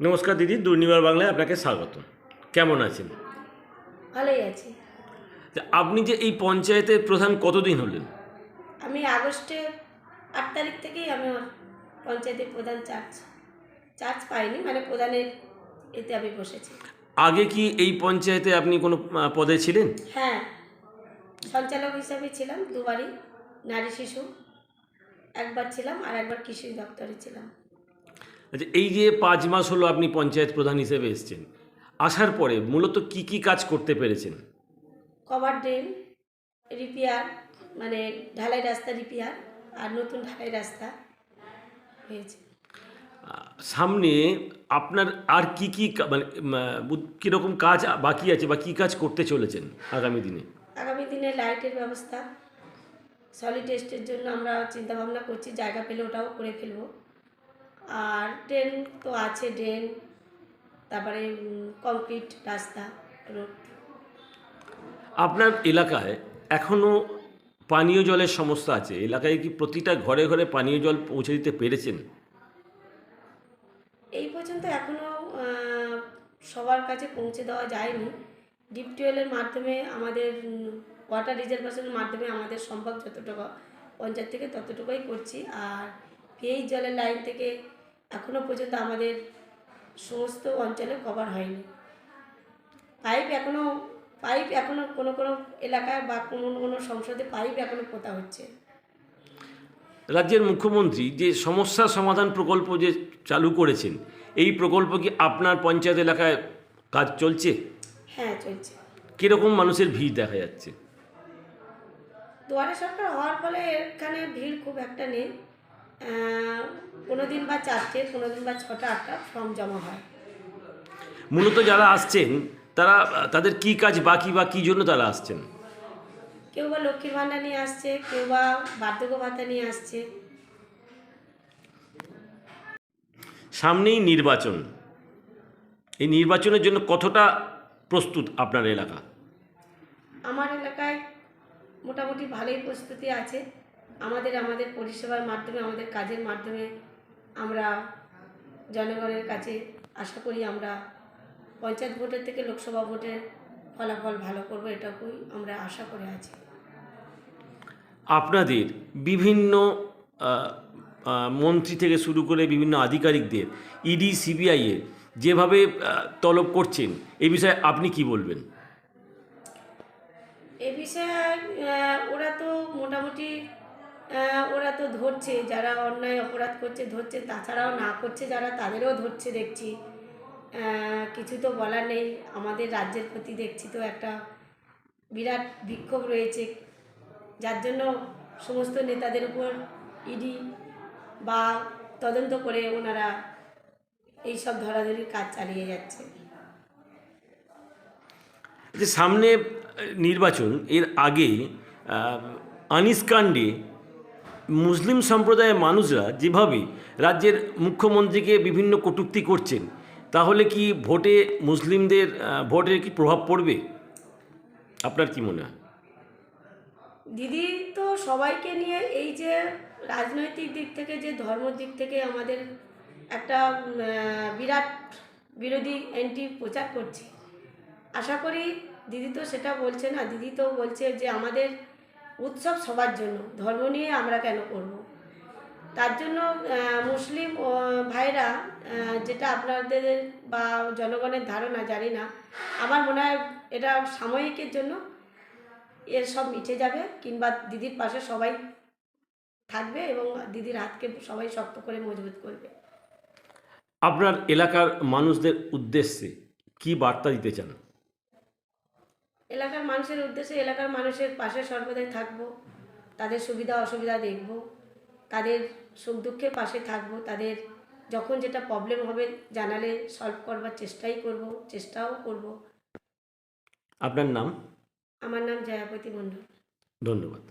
নমস্কার দিদি দুর্নিবার বাংলায় আপনাকে স্বাগত কেমন আছেন? ভালোই আছি। আপনি যে এই পঞ্চায়েতের প্রধান কতদিন হলেন? আমি আগস্টে আট তারিখ থেকেই আমি পঞ্চায়েতের প্রধান চার্জ চার্জ পাইনি মানে প্রধানের এতে আমি বসেছি। আগে কি এই পঞ্চায়েতে আপনি কোনো পদে ছিলেন? হ্যাঁ সঞ্চালক হিসাবে ছিলাম দুবারই নারী শিশু একবার ছিলাম আর একবার কৃষি দপ্তরে ছিলাম। আচ্ছা এই যে পাঁচ মাস হলো আপনি পঞ্চায়েত প্রধান হিসেবে এসেছেন আসার পরে মূলত কি কি কাজ করতে পেরেছেন? কভার ড্রেন রিপেয়ার মানে ঢালাই রাস্তা রিপেয়ার আর নতুন ঢালাই রাস্তা হয়েছে। সামনে আপনার আর কি কি কা- মানে উম, আহ, কীরকম কাজ বাকি আছে বা কি কাজ করতে চলেছেন আগামী দিনে? আগামী দিনে লাইটের ব্যবস্থা সলিড টেস্টের জন্য আমরা চিন্তা ভাবনা করছি জায়গা পেলে ওটাও করে ফেলব। আর ড্রেন তো আছে ড্রেন তারপরে কংক্রিট রাস্তা রোড আপনার এলাকায় এখনও পানীয় জলের সমস্যা আছে? এলাকায় কি প্রতিটা ঘরে ঘরে পানীয় জল পৌঁছে দিতে পেরেছেন? এই পর্যন্ত এখনও সবার কাছে পৌঁছে দেওয়া যায়নি। ডিপ টিউবওয়েলের মাধ্যমে আমাদের ওয়াটার রিজার্ভেশনের মাধ্যমে আমাদের সম্ভব যতটুকু পঞ্চায়েত থেকে ততটুকুই করছি। আর পিএইচ জলের লাইন থেকে এখনও পর্যন্ত আমাদের সমস্ত অঞ্চলে কভার হয়নি। পাইপ এখনও পাইপ এখনও কোনো কোনো এলাকায় বা কোনো কোনো সংসদে পাইপ এখনও পোতা হচ্ছে। রাজ্যের মুখ্যমন্ত্রী যে সমস্যা সমাধান প্রকল্প যে চালু করেছেন এই প্রকল্প কি আপনার পঞ্চায়েত এলাকায় কাজ চলছে? হ্যাঁ চলছে। কীরকম মানুষের ভিড় দেখা যাচ্ছে? দুয়ারে সরকার হওয়ার ফলে এখানে ভিড় খুব একটা নেই। কোনো দিন বা চারটে কোনো দিন বা ছটা আটটা ফর্ম জমা হয়। মূলত যারা আসছেন তারা তাদের কি কাজ বাকি বা কী জন্য তারা আসছেন? কেউ বা লক্ষ্মীর ভাণ্ডার নিয়ে আসছে কেউ বা বার্ধক্য ভাতা নিয়ে আসছে। সামনেই নির্বাচন। এই নির্বাচনের জন্য কতটা প্রস্তুত আপনার এলাকা? আমার এলাকায় মোটামুটি ভালোই প্রস্তুতি আছে। আমাদের আমাদের পরিষেবার মাধ্যমে আমাদের কাজের মাধ্যমে আমরা জনগণের কাছে আশা করি আমরা পঞ্চায়েত ভোটের থেকে লোকসভা ভোটের ফলাফল ভালো করব এটাকুই আমরা আশা করে আছি। আপনাদের বিভিন্ন মন্ত্রী থেকে শুরু করে বিভিন্ন আধিকারিকদের ইডি সিবিআইয়ের যেভাবে তলব করছেন এই বিষয়ে আপনি কি বলবেন? এ বিষয়ে ওরা তো মোটামুটি ওরা তো ধরছে, যারা অন্যায় অপরাধ করছে ধরছে, তাছাড়াও না করছে যারা, তাদেরও ধরছে দেখছি। কিছু তো বলার নেই, আমাদের রাজ্যের প্রতি দেখছি তো একটা বিরাট বিক্ষোভ রয়েছে। যার জন্য সমস্ত নেতাদের উপর ইডি বা তদন্ত করে ওনারা এইসব ধরাধরির কাজ চালিয়ে যাচ্ছে। সামনে নির্বাচন, এর আগে আনিস কাণ্ডে মুসলিম সম্প্রদায়ের মানুষরা যেভাবে রাজ্যের মুখ্যমন্ত্রীকে বিভিন্ন কটূক্তি করছেন, তাহলে কি ভোটে মুসলিমদের ভোটের কি প্রভাব পড়বে? আপনার কি মনে হয়? দিদি, তো সবাইকে নিয়ে এই যে রাজনৈতিক দিক থেকে, যে ধর্মের দিক থেকে আমাদের একটা বিরাট বিরোধী অ্যান্টি প্রচার করছে। আশা করি দিদি তো সেটা বলছে না, দিদি তো বলছে যে আমাদের উৎসব সবার জন্য। ধর্ম নিয়ে আমরা কেন করব? তার জন্য মুসলিম ভাইরা যেটা আপনাদের বা জনগণের ধারণা, জানি না। আমার মনে হয় এটা সাময়িকের জন্য এর সব মিটে যাবে, কিংবা দিদির পাশে সবাই থাকবে এবং দিদির হাতকে সবাই শক্ত করে মজবুত করবে। আপনার এলাকার মানুষদের উদ্দেশ্যে কি বার্তা দিতে চান? এলাকার মানুষের উদ্দেশ্যে এলাকার মানুষের পাশে সর্বদাই থাকব তাদের সুবিধা অসুবিধা দেখব তাদের সুখ দুঃখের পাশে থাকব তাদের যখন যেটা প্রবলেম হবে জানালে সলভ করবার চেষ্টাই করব চেষ্টাও করব। আপনার নাম? আমার নাম জয়াপতি মণ্ডল। ধন্যবাদ।